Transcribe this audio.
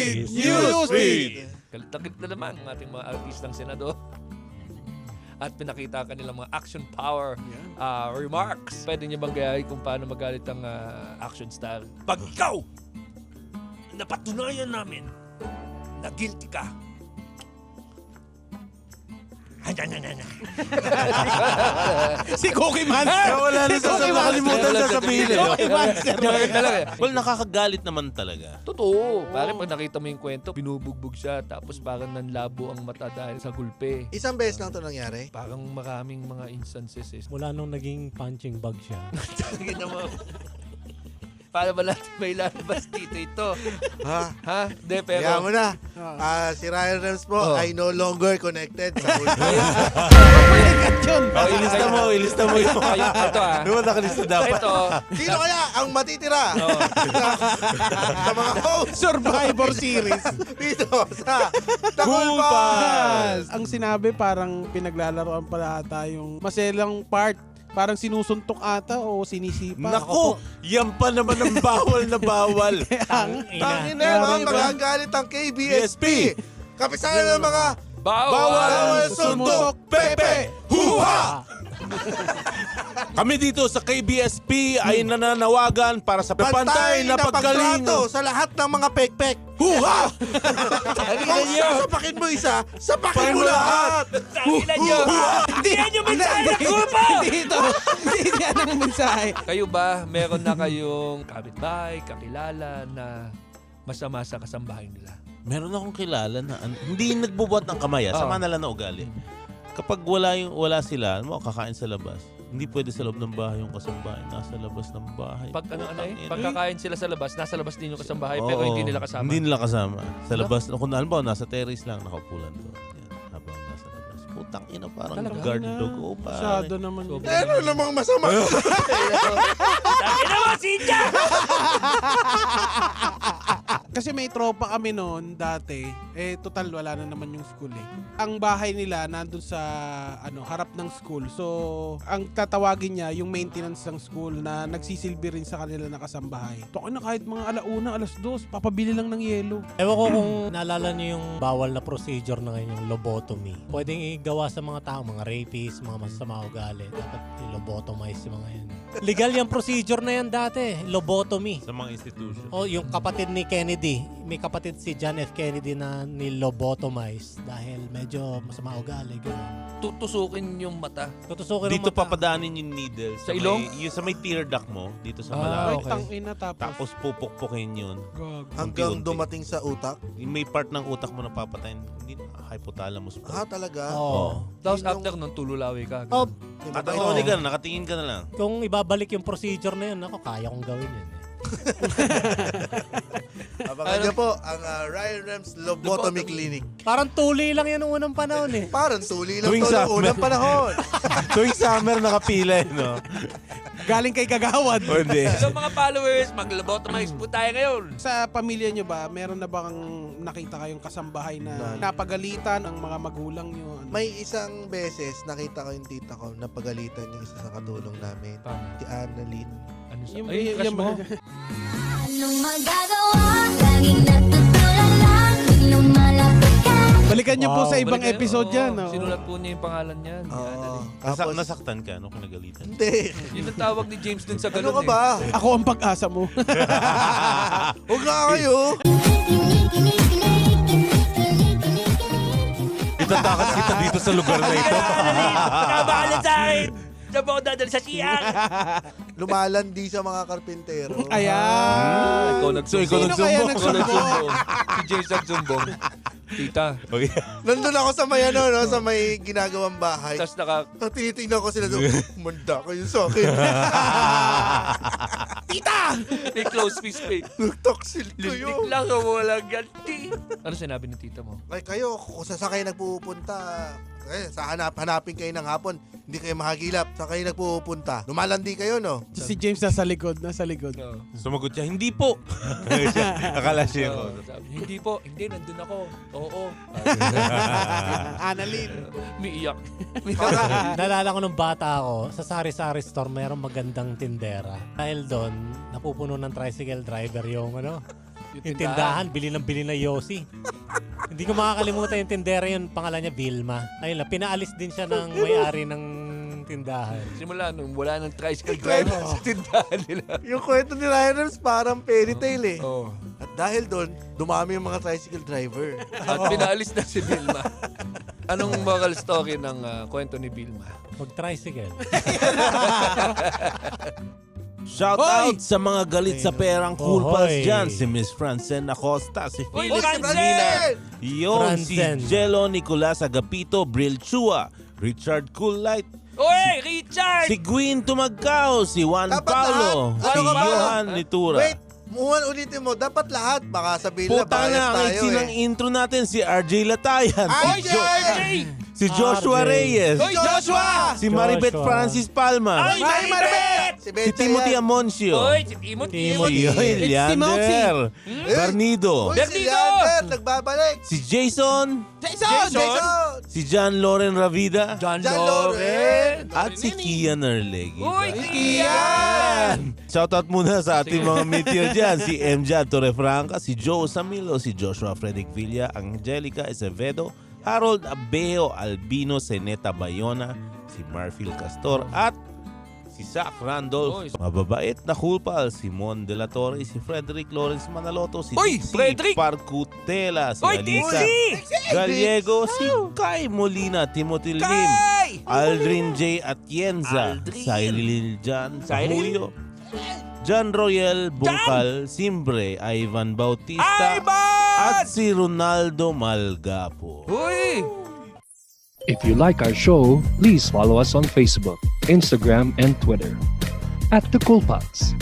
Newsfeed! Newsfeed! Galit na naman ang ating mga artistang senador. At pinakita kanilang mga action power ah, remarks. Pwede niyo bang gayahin kung paano magalit ang ah, action star? Pag ikaw, napatunayan namin na guilty ka. Si Cookie Monster! Wala na Si sa Cookie nakalimutan Monster. sa sabihin. eh. Cookie Monster! Talaga eh. Well, nakakagalit naman talaga. Totoo. Pare, pag nakita mo yung kwento, binubugbog siya, tapos parang nanlabo ang mata dahil sa gulpe. Isang beses lang to nangyari. Parang maraming mga instances eh. Mula nung naging punching bag siya. Tingnan mo. Paano ba natin may lalabas dito ito? Ha? Ha? Hindi, pero... Kaya mo na. Ah, si Ryan Rems po Oh. ay no longer connected sa. Yun! Oh, ilista mo, ilista mo yung... Ay, ito ah. Ba nakalista dapat? Ito. Sino kaya ang matitira Oh. sa mga host Survivor Series. dito sa Takulpas? Ang sinabi parang pinaglalaroan pala ata yung maselang part. Parang sinusuntok ata o sinisipa. Naku, yan pa naman ang bawal na bawal. Tangin Grabe na mga ba? magagalit ang KBSP. Kapisanan ng mga Bawal! bawal suntok Pepe Huha! Kami dito sa KBSP ay nananawagan para sa pantay na paggaling. pagtrato sa lahat ng mga pekpek. Huha! Kung sasapakin mo isa, sapakin mo lahat! Tanginan nyo! Hindi yan yung mensahe ng grupo! Hindi ito. Hindi yan ang mensahe. Kayo ba, meron na kayong kapitbahay, kakilala na masama sa kasambahay nila? Meron akong kilala na an- hindi nagbubuhat ng kamay, ah. sama Oo. na lang na ugali. Kapag wala yung wala sila, ano mo kakain sa labas. Hindi pwede sa loob ng bahay yung kasambahay, nasa labas ng bahay. Pag ano, ano eh, pagkakain sila sa labas, nasa labas din yung kasambahay, pero Oo. hindi nila kasama. Hindi nila kasama. Sa Ano? labas, kung alam ba, nasa terrace lang, nakaupulan doon. Yan, habang nasa labas. Putang ina, parang Talaga? guard dog. Oh, pare. Masyado naman. So, Pero namang masama. may tropa kami noon dati. Eh, total wala na naman yung school eh. Ang bahay nila nandun sa ano, harap ng school. So, ang tatawagin niya yung maintenance ng school na nagsisilbi rin sa kanila na kasambahay. Toko na kahit mga alauna, alas dos, papabili lang ng yelo. Ewan ko kung naalala niyo yung bawal na procedure na ngayon, yung lobotomy. Pwedeng igawa sa mga tao, mga rapists, mga masasama ugali. Dapat i-lobotomize yung mga yan. Legal yung procedure na yan dati, lobotomy. Sa mga institution. O yung kapatid ni Kennedy, may kapatid si John F. Kennedy na nilobotomize dahil medyo masama ugali. Ganun. Tutusukin yung mata. Tutusukin Dito ang mata. papadaanin yung needle. Sa ilong? May, yung sa may tear duct mo, dito Ah, sa malapit. Ay, okay. tangina tapos. Tapos pupukpukin yun. Gag. Hanggang Unti-unti. dumating sa utak. Yung May part ng utak mo na papatayin. Hindi na, hypothalamus Ah, pa. talaga? Oo. Oo. Tapos Yun yung- after nun, tululawi ka. Oh, At ba? oh. ka na, nakatingin ka na lang. kung ibabalik yung procedure na yun, ako, kaya kong gawin yun. Abangan niyo po ang ah, Ryan Rems Lobotomy Clinic. Parang tuli lang yan noong unang panahon eh. Parang tuli lang Tuwing to summer. noong unang panahon. Tuwing summer nakapila, eh, no? Galing kay Kagawad. O hindi. So mga followers, mag-lobotomize po tayo ngayon. Sa pamilya nyo ba, meron na bang nakita kayong kasambahay na napagalitan ang mga magulang nyo? Ano? May isang beses nakita ko yung tita ko na pagalitan yung isa sa katulong namin. Si Annalyn. Ano sa... Yung- Ay, yung- mo? Anong magagawa? Laging natutulala ka Balikan nyo po Wow. sa ibang Balik kayo. episode Oo, yan. oh. Sinulat po niya yung pangalan niya. ni Oo. Annalyn. Nasak- Tapos, nasaktan ka, no? Kinagalitan. hindi. Yun ang tawag ni James dun sa Ano ganun ka ba? Ako ang pag-asa mo. Huwag nga kayo. Itatakas kita dito sa lugar na ito. Kabalan sa akin! Diyan po ako dadali sa siyang! Lumalandi sa mga karpintero. Ayan. Ah, ikaw So, ikaw Sino kaya nagsumbong. Ikaw nagsumbong? nagsumbong. Si James nagsumbong. Tita. Okay. Nandun ako sa may ano, no, sa may ginagawang bahay. Tapos naka... Tapos tinitingnan ko sila doon. Manda kayo sa akin. May close fist pa eh. Nagtaksil Lintik kayo. lang ang walang ganti. Ano sinabi ng tita mo? Ay kayo, kung sa saan kayo nagpupunta, eh, sa hanap, hanapin kayo ng hapon, hindi kayo mahagilap. Sa kayo nagpupunta. Lumalandi kayo, no? Si James nasa likod, nasa likod. No. Sumagot siya, hindi po. Akala siya. Oo, sabi, hindi po, hindi, nandun ako. Oo. Annalyn. Umiiyak. Naalala ko nung bata ako, sa sari-sari store mayroong magandang tindera. Dahil doon, napupuno ng tricycle driver yung ano, Yung tindahan, bili ng bili na Yossi. Hindi ko makakalimutan yung tindera yun, pangalan niya Vilma. Ayun lang, pinaalis din siya ng may-ari ng tindahan. Simula nung wala ng tricycle driver sa tindahan nila. Yung kwento ni Ryan Rems parang fairy tale eh. Oh. At dahil doon, dumami yung mga tricycle driver. At pinaalis na si Vilma. Anong moral story ng ah, kwento ni Vilma? Mag-tricycle. Shout Hoy! out sa mga galit sa perang cool Ohoy. pals dyan. Si Miss Francen Acosta, si Uy, Felix Francen! Medina, Yon, si Francen. Jello Nicolas Agapito, Bril Chua, Richard Coollight, Oy, Richard! si Gwyn Tumagkao, si Juan Dapat Paulo, lahat. si Ano ka ba? Johan Nitura. Wait, muhan ulitin mo. Dapat lahat. Baka sabihin na Puta bias na, tayo ng eh. intro natin, si RJ Latayan, Ay, si, RJ! Si Joshua RJ. Reyes, Oy, Joshua! si Maribet Joshua. Francis Palma, Ay, Maribet! Si Timothy. Amoncio, Oy, si Timothy! Timothy. si Leander, Barnido, Uy, si Bernardo! Leander, nagbabalik. si Jason, Jason! Jason! Jason! si John Loren Ravida, John, John Loren! at si Kian Arlegui. Uy, si Kian! Shoutout muna sa ating mga meteor dyan. Si MJ Torrefranca, si Joe Samilo, si Joshua Frederick Villa, Angelica Acevedo, Harold Abejo, Albino Seneta Bayona, si Marfil Castor, at si Zach Randolph. Oy. Mababait na cool pal, si Mon De La Torre, si Frederick Lawrence Manaloto, si Oy, Dixie Frederick! Parcutela, si Oy, Alisa Dixie! Gallego, si Kai Molina, Timothy Lim! Aldrin J. Atienza, Aldrin. Cyril Jan Cyril? Pahuyo, John Royal Bungkal, Simbre, Ivan Bautista, Ivan! At si Ronaldo Malgapo. Uy! If you like our show, please follow us on Facebook, Instagram, and Twitter at The Cool Pots.